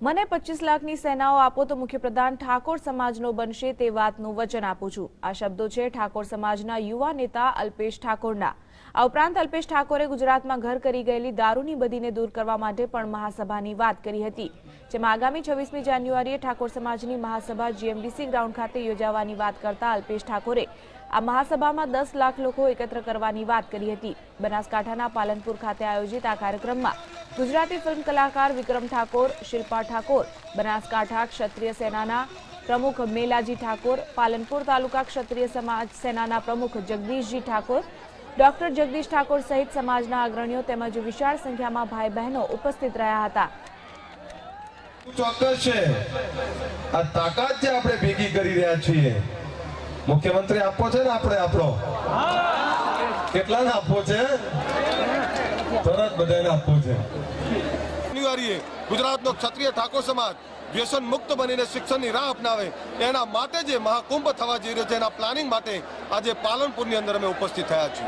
મને પચીસ લાખની સેનાઓ આપો તો મુખ્યપ્રધાન ઠાકોર સમાજનો બનશે તે વાતનું વચન આપું છું. આ શબ્દો છે ઠાકોર સમાજના યુવા નેતા અલ્પેશ ઠાકોરના. આ ઉપરાંત અલ્પેશ ઠાકોરે ગુજરાતમાં ઘર કરી ગયેલી દારૂની બદીને દૂર કરવા માટે પણ મહાસભાની વાત કરી હતી. જેમાં આગામી છવ્વીસમી જાન્યુઆરીએ ઠાકોર સમાજની મહાસભા જીએમડીસી ગ્રાઉન્ડ ખાતે યોજાવાની વાત કરતા અલ્પેશ ઠાકોરે આ મહાસભામાં દસ લાખ લોકો એકત્ર કરવાની વાત કરી હતી. બનાસકાંઠાના પાલનપુર ખાતે આયોજિત આ કાર્યક્રમમાં ગુજરાતી ફિલ્મ કલાકાર વિક્રમ ઠાકોર શિલ્પા ઠાકોર બનાસકાંઠા ક્ષત્રિય સેનાના પ્રમુખ મેલાજી ઠાકોર પાલનપુર તાલુકા ક્ષત્રિય સમાજ સેનાના પ્રમુખ જગદીશજી ઠાકોર ડોક્ટર જગદીશ ઠાકોર સહિત સમાજના અગ્રણીઓ તેમજ વિશાળ સંખ્યામાં ભાઈ બહેનો ઉપસ્થિત રહ્યા હતા. ચોક્કસ છે. આ તાકાત જે આપણે ભેગી કરી રહ્યા છીએ. મુખ્યમંત્રી આપો છે ને આપણે આપણો? કેટલાને આપવો છે? તરત બધાને આપવો છે. અનિવાર્ય ગુજરાતનો ક્ષત્રિય ઠાકોર સમાજ વ્યસન મુક્ત બનીને શિક્ષણની રાહ અપનાવે, એના માટે જે મહાકુંભ થવા જઈ રહ્યો છે, એના પ્લાનિંગ માટે આજે પાલનપુરની અંદર અમે ઉપસ્થિત થયા છીએ.